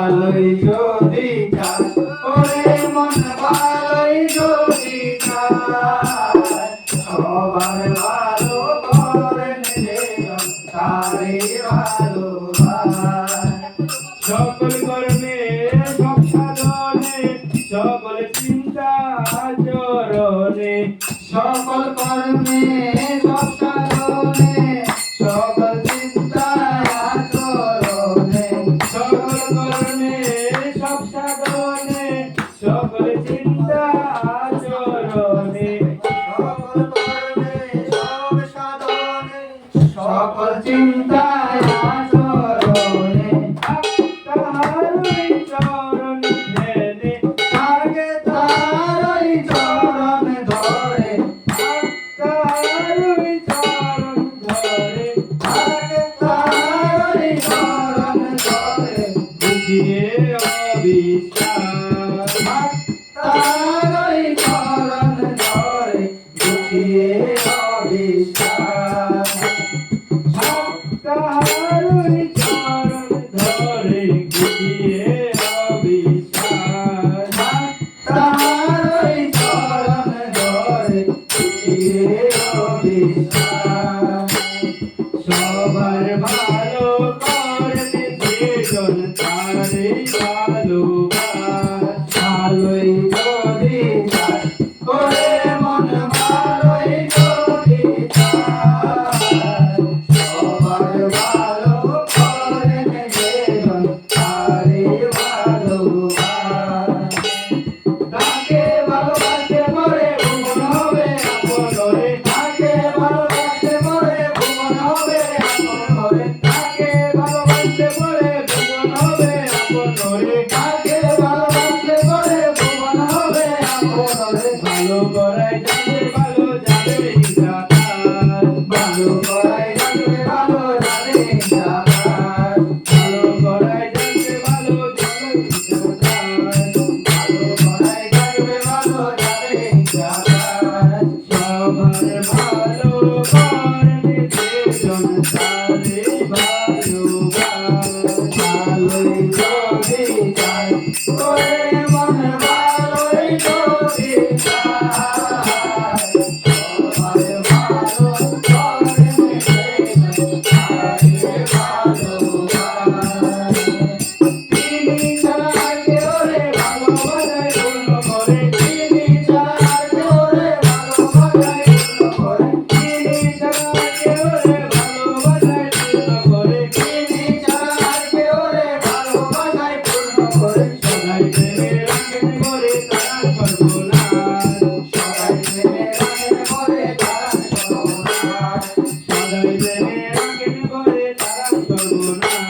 ভালোই যদি চায়, ওরে মন ভালোই যদি চায়, সবার ভালো করেন তারে ভালো সকল কর্মে, সব সাধনে, সকল চিন্তা চরণে, সকল কর্মে সব সাধনে সকল চিন্তা আচরণে। সকল চিন্তা Be. ದೇವನ luna.